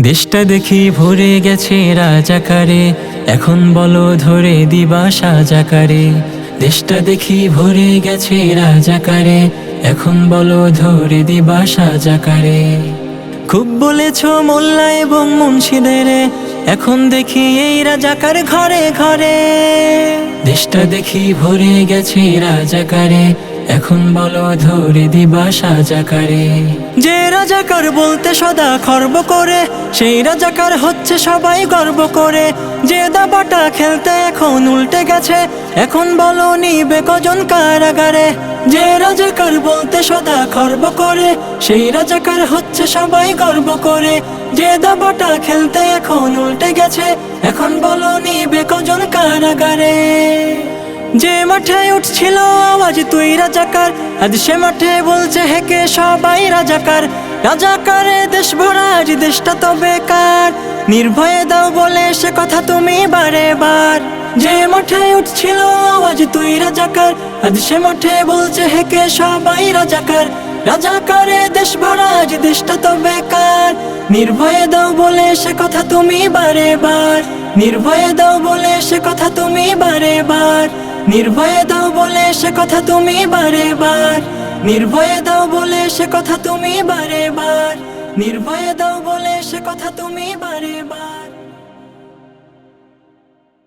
দেশটা দেখি ভরে গেছে রাজাকারে। এখন বলো ধরে দিবা সাজাকারে। দেশটা দেখি ভরে গেছে রাজাকারে। এখন বলো ধরে দিবা সাজাকারে। খুব বলেছ মোল্লা এবং মুন্সিদের। এখন দেখি এই রাজাকার ঘরে ঘরে। দেশটা দেখি ভরে গেছে রাজাকারে। এখন বলো ধরে দিবা সাজাকারে। যে রাজাকার বলতে সদা খর্ব করে, সেই রাজাকার হচ্ছে সবাই গর্ব করে। যে দাবাটা খেলতে এখন উল্টে গেছে, এখন বলো নিবে কজন কারাগারে। যে রাজাকার বলতে সদা খর্ব করে, সেই রাজাকার হচ্ছে সবাই গর্ব করে। যে দাবাটা খেলতে এখন উল্টে গেছে, এখন বলো নিবে কজন কারাগারে। যে মাঠে উঠছিল আওয়াজ তুই রাজাকার, আজ সে মাঠে বলছে হেকে সবাই রাজাকার। রাজাকারে দেশ ভরা, আজ দেশটা তো বেকার। নির্ভয়ে দাও বলে সে কথা তুমি বারে বার যে মাঠে উঠছিল আওয়াজ তুই রাজাকার, আজ সে মাঠে বলছে হেকে সবাই রাজাকার। রাজাকারে দেশ ভরা, আজ দেশটা তো বেকার। নির্ভয়ে দাও বলে সে কথা তুমি বারে বার নির্ভয়ে দাও বলে সে কথা তুমি বারে বার নির্ভয়ে দাও বলে সে কথা তুমি বারে বার নির্ভয়ে দাও বলে সে কথা তুমি বারে বার নির্ভয়ে দাও বলে সে কথা তুমি বারে বার